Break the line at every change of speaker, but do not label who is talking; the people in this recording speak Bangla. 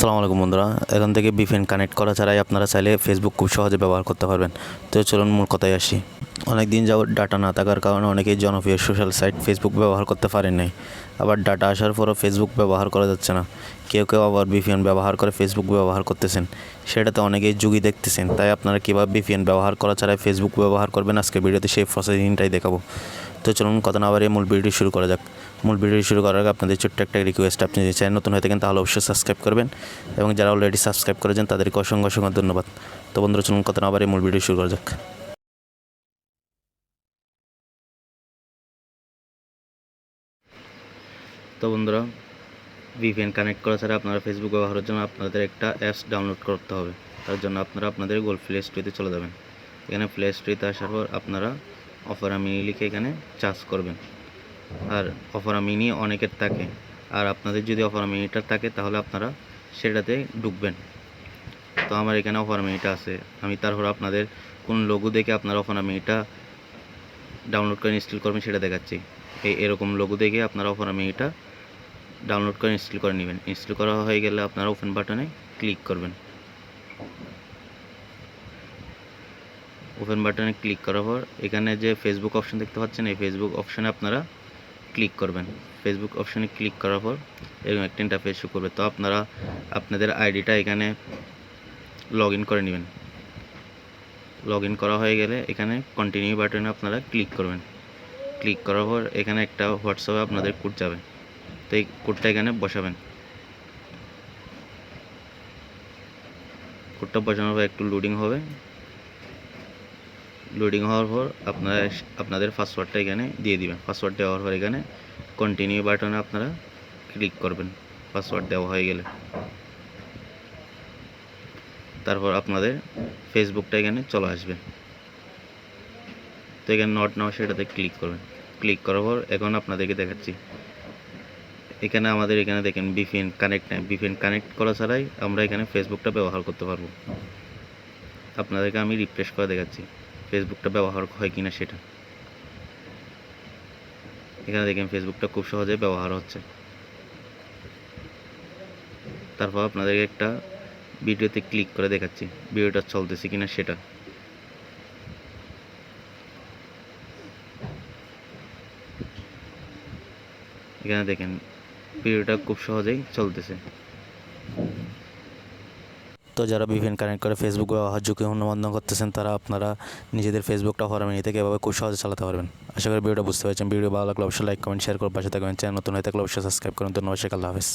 আসসালামু আলাইকুম বন্ধুরা। এখান থেকে বিফেন কানেক্ট করা ছাড়াই আপনারা চাইলে ফেসবুক খুব সহজে ব্যবহার করতে পারবেন। তো চলুন মূল কথায় আসি। অনেক দিন যাবত ডাটা না থাকার কারণে অনেকেই জনপ্রিয় সোশ্যাল সাইট ফেসবুক ব্যবহার করতে পারেন নাই। আবার ডাটা আসার পরও ফেসবুক ব্যবহার করা যাচ্ছে না। কেউ কেউ আবার বিপিএন ব্যবহার করে ফেসবুক ব্যবহার করতেছেন। সেটাতে অনেকেই যুগি দেখতেছেন। তাই আপনারা কীভাবে বিপিএন ব্যবহার করা ছাড়াই ফেসবুক ব্যবহার করবেন? আজকে ভিডিওতে সেই প্রসেসিংটাই দেখাবো। তো চলুন কথা না বাড়িয়ে মূল ভিডিও শুরু করা যাক। মূল ভিডিও শুরু করার আগে আপনাদের ছোট্ট একটা রিকোয়েস্ট আপনি যদি চ্যানেল নতুন হয়ে থাকেন, তাহলে অবশ্যই সাবস্ক্রাইব করবেন এবং যারা অলরেডি সাবস্ক্রাইব করেছেন, তাদেরকে অসংখ্য অসংখ্য ধন্যবাদ। তো বন্ধুরা, চলুন কথা না বাড়িয়ে মূল ভিডিও শুরু করা যাক। তো বন্ধুরা ভিপিএন কানেক্ট করা ছাড়া আপনারা ফেসবুক ব্যবহারের জন্য আপনাদের একটা অ্যাপস ডাউনলোড করতে হবে। তার জন্য আপনারা আপনাদের গুগল প্লে স্টোরিতে চলে যাবেন। এখানে প্লে স্টোরিতে আসার পর আপনারা অফার মিনি লিখে এখানে চার্জ করবেন। আর অফার মিনি অনেকের থাকে। আর আপনাদের যদি অফার মিনিটা থাকে, তাহলে আপনারা সেটাতে ঢুকবেন। তো আমার এখানে অফার মিনিটা আছে। আমি তারপর আপনাদের কোন লোগো দেখে আপনারা অফার মিনিটা ডাউনলোড করে ইনস্টল করবেন সেটা দেখাচ্ছি। এই এরকম লোগো দেখে আপনারা অফার মিনিটা ডাউনলোড করে ইনস্টল করে নেবেন। ইনস্টল করা হয়ে গেলে আপনারা ওপেন বাটনে ক্লিক করবেন। ওপেন বাটনে ক্লিক করার পর এখানে যে ফেসবুক অপশন দেখতে পাচ্ছেন, এই ফেসবুক অপশনে আপনারা ক্লিক করবেন। ফেসবুক অপশনে ক্লিক করার পর এরকম একটা ইন্টারফেস শো করবে। তো আপনারা আপনাদের আইডিটা এখানে লগ ইন করে নেবেন। লগ ইন করা হয়ে গেলে এখানে কন্টিনিউ বাটনে আপনারা ক্লিক করবেন। ক্লিক করার পর এখানে একটা হোয়াটসঅ্যাপে আপনাদের কোড যাবে। তো এই কোডটা এখানে বসাবেন। কোডটা বসানোর পর একটু লোডিং হবে। লোডিং হওয়ার পর আপনারা আপনাদের পাসওয়ার্ডটা এখানে দিয়ে দিবেন। পাসওয়ার্ড দেওয়ার পর এখানে কন্টিনিউ বাটনে আপনারা ক্লিক করবেন। পাসওয়ার্ড দেওয়া হয়ে গেলে। তারপর আপনাদের ফেসবুকটা এখানে চলে আসবে। তো এখানে নট নাও সেটাতে ক্লিক করবেন। ক্লিক করার পর এখন আপনাদেরকে দেখাচ্ছি। এখানে আমাদের এখানে দেখেন বিপিএন কানেক্ট নেই বিপিএন কানেক্ট করা ছাড়াই আমরা এখানে ফেসবুকটা ব্যবহার করতে পারব। আপনাদেরকে আমি রিফ্রেশ করে দেখাচ্ছি ফেসবুকটা ব্যবহার হয় কিনা সেটা। এখানে দেখেন ফেসবুকটা খুব সহজে ব্যবহার হচ্ছে। তারপর আপনাদেরকে একটা ভিডিওতে ক্লিক করে দেখাচ্ছি, ভিডিওটা চলতেছে কিনা সেটা। এখানে দেখেন ভিডিওটা খুব সহজেই চলতেছে। তো যারা বিভিন্ন কানেক্ট করে ফেসবুক ব্যবহার ঝুঁকি অনুবন্ধন করতেছেন, তারা আপনারা নিজেদের ফেসবুকটা ফরামিনি থেকে এভাবে খুব সহজে চালাতে পারবেন। আশা করি ভিডিওটা বুঝতে পারছেন। ভিডিও ভালো লাগলে অবশ্যই লাইক কমেন্ট শেয়ার করে পাশে থাকবেন। চ্যানেল নতুন হয়ে থাকলে অবশ্যই সাবস্ক্রাইব করুন। ধন্যবাদ, শেখ, আল্লাহ হাফেজ।